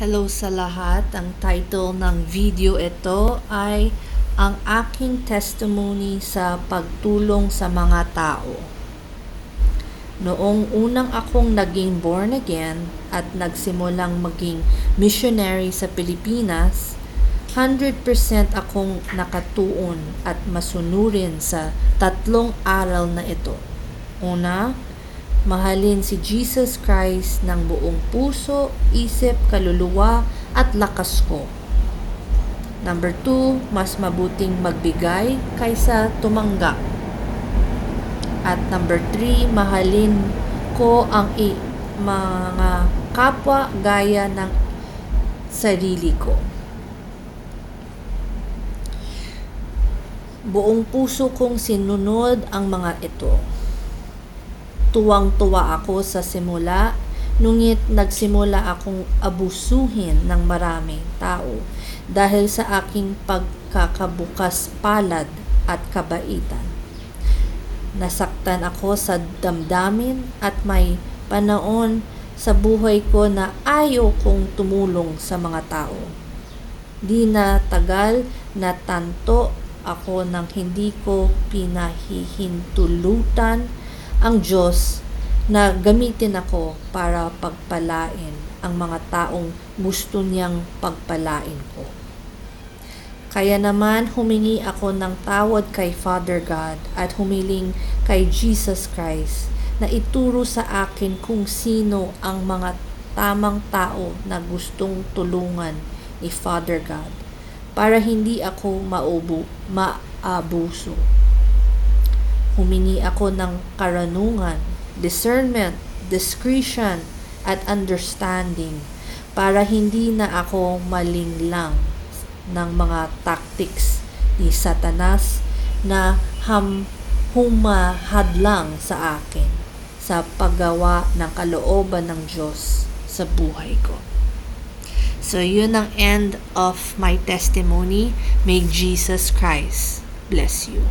Hello sa lahat. Ang title ng video ito ay ang aking testimony sa pagtulong sa mga tao. Noong unang akong naging born again at nagsimulang maging missionary sa Pilipinas, 100% akong nakatuon at masunurin sa tatlong aral na ito. Una, mahalin si Jesus Christ ng buong puso, isip, kaluluwa at lakas ko. Number two, mas mabuting magbigay kaysa tumanggap. At number three, mahalin ko ang i- mga kapwa gaya ng sarili ko. Buong puso kong sinunod ang mga ito. Tuwang-tuwa ako sa simula, nungit nagsimula akong abusuhin ng maraming tao dahil sa aking pagkakabukas palad at kabaitan. Nasaktan ako sa damdamin at may panaon sa buhay ko na ayaw kong tumulong sa mga tao. Di na tagal na tanto ako nang hindi ko pinahihintulutan ang Diyos na gamitin ako para pagpalain ang mga taong gusto niyang pagpalain ko. Kaya naman humingi ako ng tawad kay Father God at humiling kay Jesus Christ na ituro sa akin kung sino ang mga tamang tao na gustong tulungan ni Father God para hindi ako maubo, maabuso. Humingi ako ng karanungan, discernment, discretion, at understanding para hindi na ako malinglang ng mga tactics ni Satanas na ham humahadlang sa akin sa paggawa ng kalooban ng Diyos sa buhay ko. So, yun ang end of my testimony. May Jesus Christ bless you.